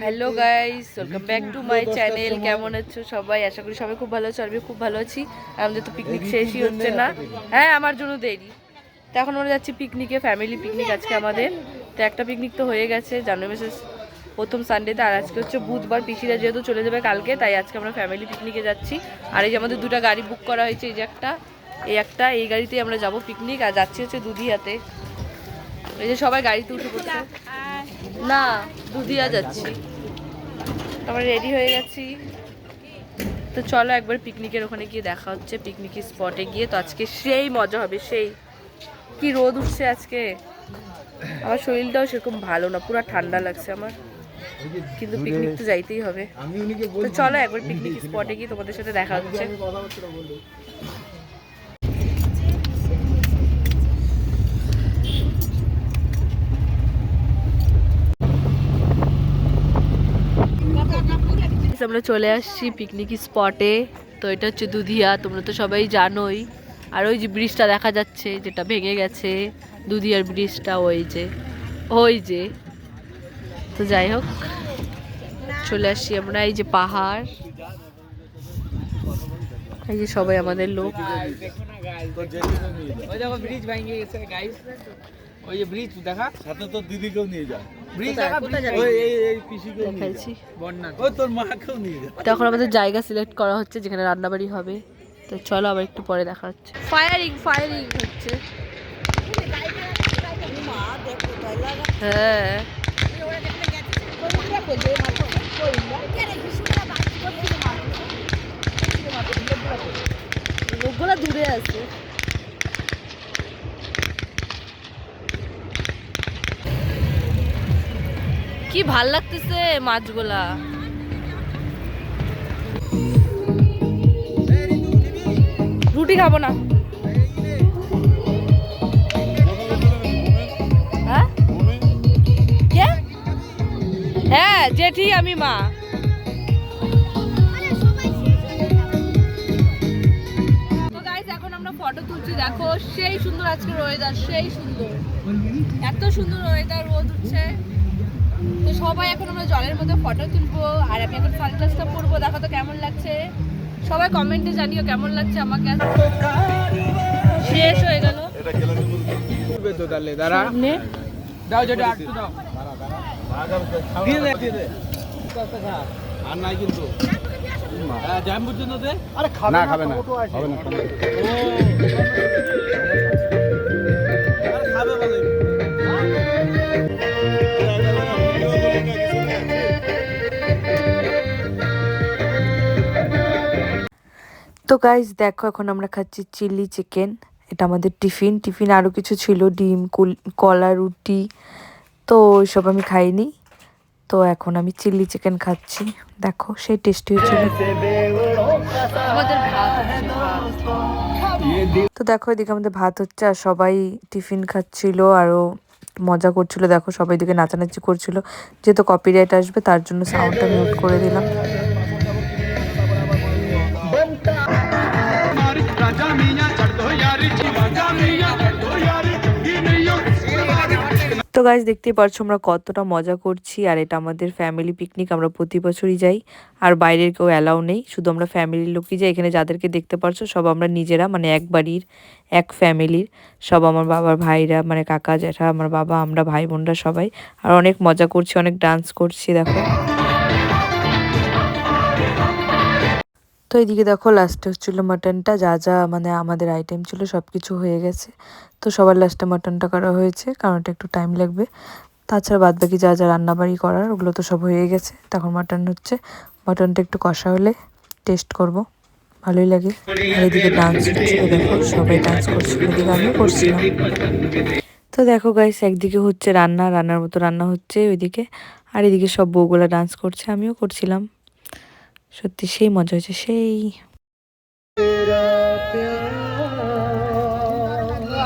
Hello guys welcome back to my channel কেমন আছো সবাই? আশা করি সবাই খুব ভালো আছো আমি খুব ভালো আছি। আমাদের তো পিকনিক শেষই হচ্ছে না। হ্যাঁ আমার জন্য দেরি। তো এখন আমরা যাচ্ছি পিকনিকে ফ্যামিলি পিকনিক আজকে আমাদের। তো একটা পিকনিক তো হয়ে গেছে জানুয়ারি মাসের প্রথম সানডেতে আর আজকে হচ্ছে বুধবার পিসিরা যেহেতু চলে যাবে কালকে তাই আজকে আমরা ফ্যামিলি পিকনিকে যাচ্ছি। আর এই যে আমাদের দুটো গাড়ি বুক করা হয়েছে এই যে একটা এই একটা এই গাড়িতেই আমরা যাব পিকনিক আর যাচ্ছি হচ্ছে দুধিয়াতে এই যে সবাই গাড়িতে উঠে পড়ছে। না দুধিয়া যাচ্ছি। আমরা রেডি হয়ে গেছি। তো চলো একবার পিকনিকের ওখানে গিয়ে দেখা হচ্ছে। পিকনিকের স্পটে গিয়ে তো আজকে সেই মজা হবে সেই। কি রোদ উঠছে আজকে। আমার শরীরটাও সেরকম ভালো না পুরো ঠান্ডা লাগছে আমার। কিন্তু পিকনিক তো যাইতেই হবে। তো চলো একবার পিকনিক স্পটে গিয়ে তোমাদের সাথে দেখা হচ্ছে। আমরা চলে আসছি পিকনিক স্পটে তো এটা হচ্ছে দুধিয়া তোমরা তো সবাই জানোই। আর ওই যে ব্রিজটা দেখা যাচ্ছে যেটা ভেঙে গেছে। দুধিয়ার ব্রিজটা ওই যে ওই যে। তো যাই হোক চলে আসছি আমরা এই যে পাহাড়। এই যে সবাই আমাদের লোক। ওই দেখো ব্রিজ ভেঙে গেছে গাইস ওই যে ব্রিজ দেখা? সাথে তোর দিদিকেও নিয়ে যা। দেখাইছি। তখন আমাদের জায়গা সিলেক্ট করা হচ্ছে যেখানে রান্নাবাড়ি হবে। তো চলো আবার একটু পরে দেখা হচ্ছে। ফায়ারিং ফায়ারিং হচ্ছে। হ্যাঁ। লোকগুলো দূরে আছে। কি ভালো লাগতেছে মাছগুলা? রুটি খাব না। হ্যাঁ? হ্যাঁ জেঠি, আমি মা। ফটো তুলছি। দেখো, সেই সুন্দর আজকের ওয়েদার সেই সুন্দর। এত সুন্দর ওয়েদার রোদ উঠছে। তো সবাই এখন আমরা জলের মধ্যে ফটো তুলবো আর আমি এখন সানগ্লাসটা পরবো। দেখো তো কেমন লাগছে। সবাই কমেন্টে জানিও কেমন লাগছে আমাকে। শেষ হয়ে গেল। তো তাহলে দাঁড়া। নে দাও যেটা আটটু দাও। দিয়ে দে দিয়ে দে। আর নাই কিন্তু। জ্যাম পর্যন্ত দে। না খাবে না। হবে না খাবে তো গাইজ দেখো, এখন আমরা খাচ্ছি চিলি চিকেন এটা আমাদের টিফিন টিফিন আরও কিছু ছিল, ডিম, কুল- রুটি। তো ওইসব আমি খাইনি। তো এখন আমি চিলি চিকেন খাচ্ছি। দেখো, সেই টেস্টি হয়েছিল আমাদের ভাত হচ্ছে। তো দেখো, এদিকে আমাদের ভাত হচ্ছে আর সবাই টিফিন খাচ্ছিল আরও মজা করছিল। দেখো, সবাই দিকে নাচানাচি করছিল। যেহেতু কপিরাইট আসবে, তার জন্য সাউন্ডটা মিউট করে দিলাম। তো গাছ দেখতেই পারছ আমরা কতটা মজা করছি, আর এটা আমাদের ফ্যামিলি পিকনিক আমরা প্রতি বছরই যাই। আর বাইরের কেউ অ্যালাউ নেই, শুধু আমরা ফ্যামিলির লোকই যাই। এখানে যাদেরকে দেখতে পারছ, সব আমরা নিজেরা মানে এক বাড়ির, এক ফ্যামিলির সব আমার বাবার ভাইরা মানে কাকা, জ্যাঠা, আমার বাবা, আমরা ভাই বোনরা সবাই। আর অনেক মজা করছি, অনেক ডান্স করছি, দেখো। তো এইদিকে দেখো লাস্টে হচ্ছিল মাটনটা যা যা মানে আমাদের আইটেম ছিল সব কিছু হয়ে গেছে। তো সবার লাস্টে মাটনটা করা হয়েছে, কারণ এটা একটু টাইম লাগবে। তাছাড়া বাদ বাকি যা যা রান্নাবাড়ি করার, ওগুলো তো সব হয়ে গেছে। তখন মাটন হচ্ছে মাটনটা একটু কষা হলে টেস্ট করব, ভালোই লাগে। আর এদিকে ডান্স হচ্ছিল দেখো সবাই ডান্স করছিল এদিকে আমিও করছিলাম। তো দেখো গাইস একদিকে হচ্ছে রান্না, রান্নার মতো রান্না হচ্ছে ওইদিকে। আর এদিকে সব বউগুলা ডান্স করছে, আমিও করছিলাম। সত্যি সেই মজা হয়েছে সেই।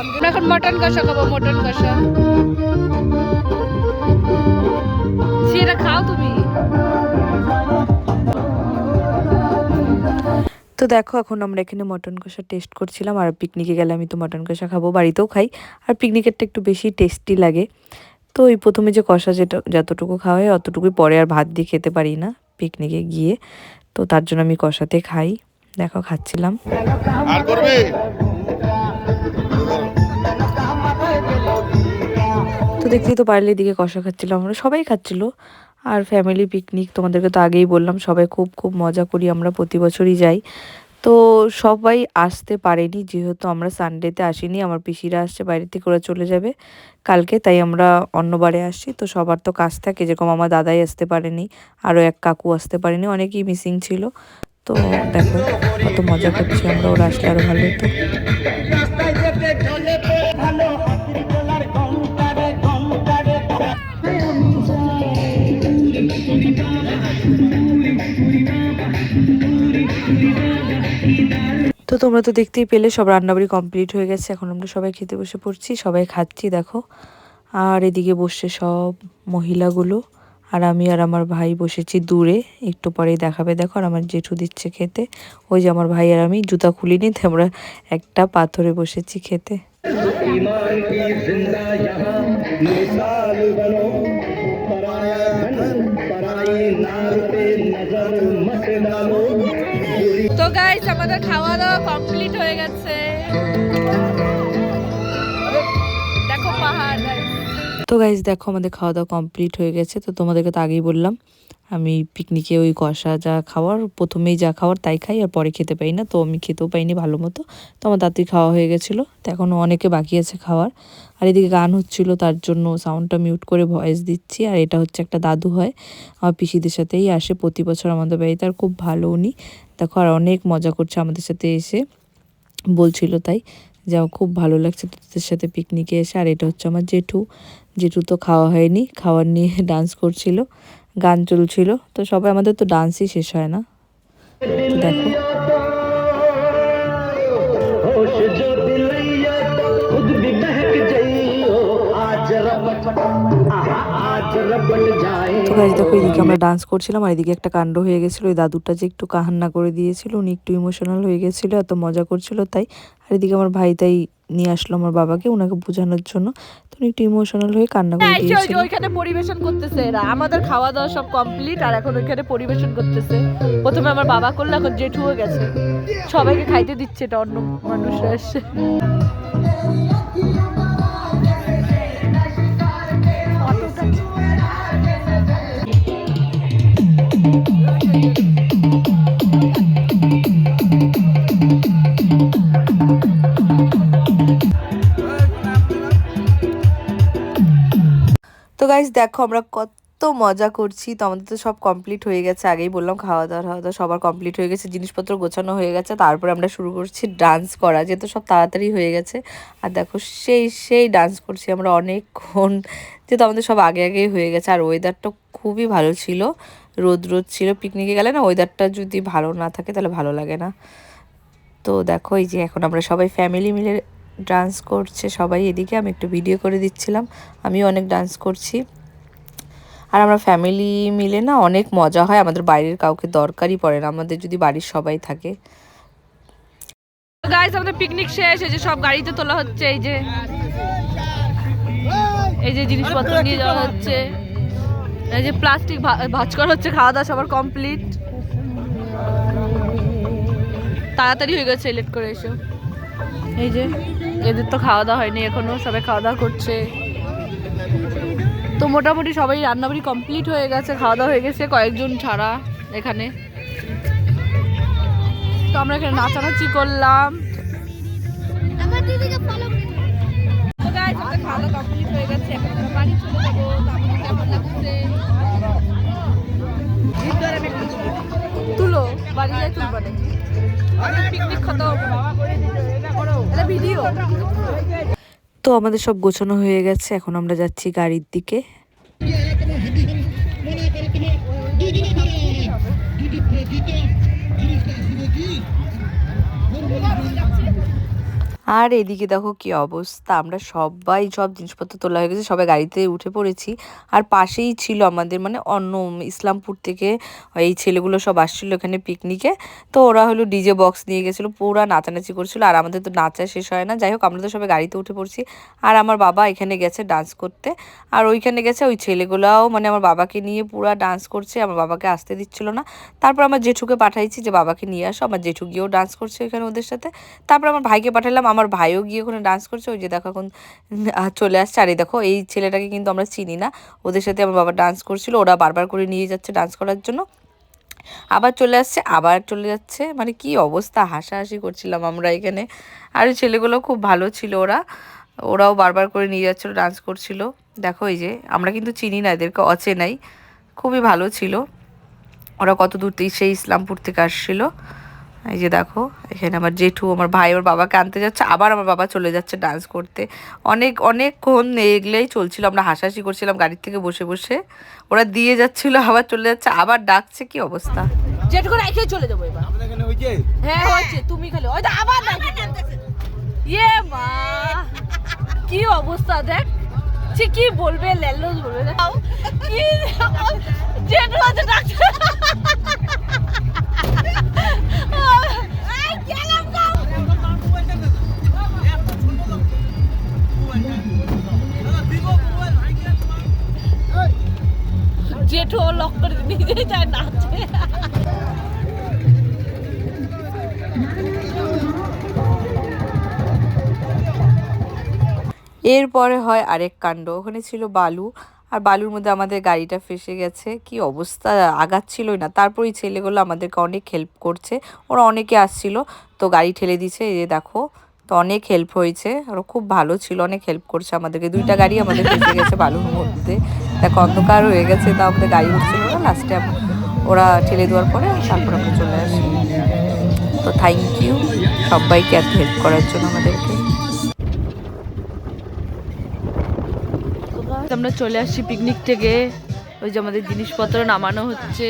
আমরা এখন মটন কষা খাব মটন কষা। সেটা খাও তুমি। তো দেখো এখন আমরা এখানে মটন কষা টেস্ট করছিলাম আর পিকনিকে গেলে আমি তো মটন কষা খাব বাড়িতেও খাই। আর পিকনিকেরটা একটু বেশি টেস্টি লাগে। তো ওই প্রথমে যে কষা যেটা যতটুকু খাওয়া হয় অতটুকুই পরে আর ভাত দিয়ে খেতে পারি না। পিকনিকে গিয়ে তো তার জন্য আমি কষাতে খাই। দেখো খাচ্ছিলাম। আর করবে? তো দেখতেই তো পারলে এদিকে কষা খাচ্ছিলাম আমরা সবাই খাচ্ছিল। আর ফ্যামিলি পিকনিক তোমাদেরকে তো আগেই বললাম সবাই খুব খুব মজা করি আমরা প্রতি বছরই যাই। তো সবাই আসতে পারেনি, যেহেতু আমরা সানডেতে আসিনি, আমার পিসিরা আসছে বাইরে থেকে, ওরা চলে যাবে কালকে, তাই আমরা অন্যবারে আসছি। তো সবার তো কাজ থাকে, যেরকম আমার দাদাই আসতে পারেনি, আরও এক কাকু আসতে পারেনি, অনেকেই মিসিং ছিল। তো দেখো, কত মজা করছি আমরা, ওরা আসলে আরও ভালো হতো তো তোমরা তো দেখতেই পেলে সব রান্নাবাড়ি কমপ্লিট হয়ে গেছে এখন আমরা সবাই খেতে বসে পড়ছি সবাই খাচ্ছি দেখো আর এদিকে বসছে সব মহিলাগুলো আর আমি আর আমার ভাই বসেছি দূরে একটু পরেই দেখাবে দেখো আর আমার জেঠু দিচ্ছে খেতে ওই যে আমার ভাই আর আমি জুতা খুলিনি তো আমরা একটা পাথরে বসেছি খেতে তো গাইস আমাদের খাওয়া দাওয়া কমপ্লিট হয়ে গেছে। দেখো পাহাড় তো গাইজ দেখো আমাদের খাওয়া দাওয়া কমপ্লিট হয়ে গেছে। তো তোমাদেরকে তো আগেই বললাম আমি পিকনিকে ওই কষা যা খাওয়ার, প্রথমেই যা খাওয়ার তাই খাই, আর পরে খেতে পাই না। তো আমি খেতেও পাইনি ভালো মতো। তো আমার তাড়াতাড়ি খাওয়া হয়ে গেছিল। তো এখনও অনেকে বাকি আছে খাওয়ার। আর এদিকে গান হচ্ছিল, তার জন্য সাউন্ডটা মিউট করে ভয়েস দিচ্ছি। আর এটা হচ্ছে একটা দাদু হয়, আমার পিসিদের সাথেই আসে প্রতি বছর আমাদের বাড়িতে। আর খুব ভালো উনি। দেখো, আর অনেক মজা করছে আমাদের সাথে এসে। বলছিল তাই যা খুব ভালো লাগছে তোদের সাথে পিকনিকে এসে। আর এটা হচ্ছে আমার জেঠু। জেঠু তো খাওয়া হয়নি। খাওয়ার নিয়ে ডান্স করছিল। গান চলছিল। তো সবাই আমাদের তো ডান্সই শেষ হয় না। দেখো। তো গাছ দেখো এদিকে আমরা ডান্স করছিলাম আর এদিকে একটা কাণ্ড হয়ে গেছিল। ওই দাদুটা যে একটু কাহান্না করে দিয়েছিল উনি একটু ইমোশনাল হয়ে গেছিল এত মজা করছিল তাই। আর এদিকে আমার ভাই তাই নিয়ে আসলো আমার বাবাকে ওনাকে বোঝানোর জন্য। তো উনি একটু ইমোশনাল হয়ে কান্না করে দিয়েছিল। ওইখানে পরিবেশন করতেছে এরা। আমাদের খাওয়া দাওয়া সব কমপ্লিট আর এখন ওইখানে পরিবেশন করতেছে। প্রথমে আমার বাবা করল এখন জেঠুও গেছে। সবাইকে খাইতে দিচ্ছে এটা অন্য মানুষরা এসে। দেখো আমরা কত মজা করছি। তো আমাদের তো সব কমপ্লিট হয়ে গেছে। আগেই বললাম খাওয়া দাওয়া খাওয়া দাওয়া সবার কমপ্লিট হয়ে গেছে। জিনিসপত্র গোছানো হয়ে গেছে। তারপরে আমরা শুরু করছি ডান্স করা। যেহেতু সব তাড়াতাড়ি হয়ে গেছে। আর দেখো সেই সেই ডান্স করছি আমরা অনেকক্ষণ। যেহেতু আমাদের সব আগে আগেই হয়ে গেছে। আর ওয়েদারটা খুবই ভালো ছিল। রোদ রোদ ছিল। পিকনিকে গেলে না ওয়েদারটা যদি ভালো না থাকে তাহলে ভালো লাগে না। তো দেখো এই যে এখন আমরা সবাই ফ্যামিলি মিলে ডান্স করছে। সবাই এদিকে আমি একটু ভিডিও করে দিচ্ছিলাম। আমিও অনেক ডান্স করছি। আর আমরা ফ্যামিলি মিলে না অনেক মজা হয়, আমাদের বাইরের কাউকে দরকারই পড়ে না, আমাদের যদি বাড়ির সবাই থাকে। গাইস আমাদের পিকনিক শেষ, এই যে সব গাড়িতে তোলা হচ্ছে, এই যে এই যে জিনিসপত্র নিয়ে যাওয়া হচ্ছে, এই যে প্লাস্টিক ভাজ করা হচ্ছে খাওয়া দাওয়া সবার কমপ্লিট তাড়াতাড়ি হয়ে গেছে লেট করে এসে। এই যে, এদের তো খাওয়া দাওয়া হয়নি, এখনও সবাই খাওয়া দাওয়া করছে। তো মোটামুটি সবাই রান্নাবাড়ি কমপ্লিট হয়ে গেছে খাওয়া দাওয়া হয়ে গেছে কয়েকজন ছাড়া এখানে তো আমরা এখানে নাচানাচি করলাম তো guys, আমাদের খাওয়া দাওয়া complete হয়ে গেছে। এখন আমরা বাড়ি চলে যাব। তো আমাদের কেমন লাগছে? তুলো বাড়ি যাই তুলবা নাকি পিকনিক খতম ভিডিও তো আমাদের সব গোছানো হয়ে গেছে এখন আমরা যাচ্ছি গাড়ির দিকে। আর এদিকে দেখো কি অবস্থা। আমরা সবাই সব জিনিসপত্র তোলা হয়ে গেছে, সবাই গাড়িতে উঠে পড়েছি। আর পাশেই ছিল আমাদের মানে অন্য ইসলামপুর থেকে এই ছেলেগুলো সব আসছিল এখানে পিকনিকে তো ওরা হলো ডিজে বক্স নিয়ে গেছিল, পুরা নাচানাচি করছিল। আর আমাদের তো নাচা শেষ হয় না যাই হোক আমরা তো সবাই গাড়িতে উঠে পড়ছি। আর আমার বাবা এখানে গেছে ডান্স করতে। আর ওইখানে গেছে ওই ছেলেগুলাও মানে আমার বাবাকে নিয়ে পুরা ডান্স করছে, আমার বাবাকে আসতে দিচ্ছিল না। তারপর আমার জেঠুকে পাঠাইছি যে, বাবাকে নিয়ে আসো। আমার জেঠু গিয়েও ডান্স করছে ওইখানে ওদের সাথে। তারপর আমার ভাইকে পাঠালাম, আমার ভাইও গিয়ে ওখানে ডান্স করছে, ওই যে দেখো এখন চলে আসছে। আর দেখো, এই ছেলেটাকে কিন্তু আমরা চিনি না। ওদের সাথে আমার বাবা ডান্স করছিল, ওরা বারবার করে নিয়ে যাচ্ছে ডান্স করার জন্য। আবার চলে আসছে, আবার চলে যাচ্ছে। মানে কি অবস্থা, হাসাহাসি করছিলাম আমরা এখানে। আর ওই ছেলেগুলো খুব ভালো ছিল ওরা। ওরাও বারবার করে নিয়ে যাচ্ছিল ডান্স করছিল। দেখো এই যে, আমরা কিন্তু চিনি না, এদেরকে অচেনাই। খুবই ভালো ছিল। ওরা কত দূর থেকে সেই ইসলামপুর থেকে আসছিল। এই যে দেখো এখানে আমার জেঠু আমার ভাই ওর বাবাকে আনতে যাচ্ছে আবার আমার বাবা চলে যাচ্ছে ডান্স করতে। অনেক অনেকক্ষণ এগলেই চলছিল আমরা হাসাহাসি করছিলাম গাড়ির থেকে বসে বসে। ওরা দিয়ে যাচ্ছিল আবার চলে যাচ্ছে আবার ডাকছে কি অবস্থা? যেটুকু রেখে চলে যাব এবার। আপনার এখানে হয়েছে হ্যাঁ হয়েছে তুমি খালি ওই আবার ডাকছে। ইয়ে মা কি অবস্থা দেখ। সে কি বলবে লেলোস বলবে। কি জেঠু আছে গো। জেঠু লক করে নিজে যায় নাচে। এরপরে হয় আরেক কাণ্ড ওখানে ছিল বালু। আর বালুর মধ্যে আমাদের গাড়িটা ফেসে গেছে। কি অবস্থা? আগাচ্ছিলই না। তারপর এই ছেলেগুলো আমাদেরকে অনেক হেল্প করছে। ওরা অনেকে আসছিল, তো গাড়ি ঠেলে দিছে এই যে দেখো, তো অনেক হেল্প হয়েছে। ওরা খুব ভালো ছিল, অনেক হেল্প করছে আমাদেরকে। দুইটা গাড়ি আমাদের ফেসে গেছে বালুর মধ্যে। দেখো, অন্ধকার হয়ে গেছে তা আমাদের গাড়ি উঠছিল না। লাস্টে ওরা ঠেলে দেওয়ার পরে তারপর আমরা চলে আসি। তো থ্যাংক ইউ সবাইকে এত হেল্প করার জন্য আমাদেরকে। আমরা চলে আসছি পিকনিক থেকে। ওই যে আমাদের জিনিসপত্র নামানো হচ্ছে।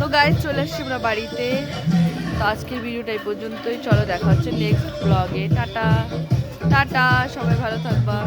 তো গায়ে চলে আসছি আমরা বাড়িতে। তো আজকের ভিডিওটা এই পর্যন্তই। চলো দেখা হচ্ছে নেক্সট ব্লগে টাটা। টাটা, সবাই ভালো থাকবা।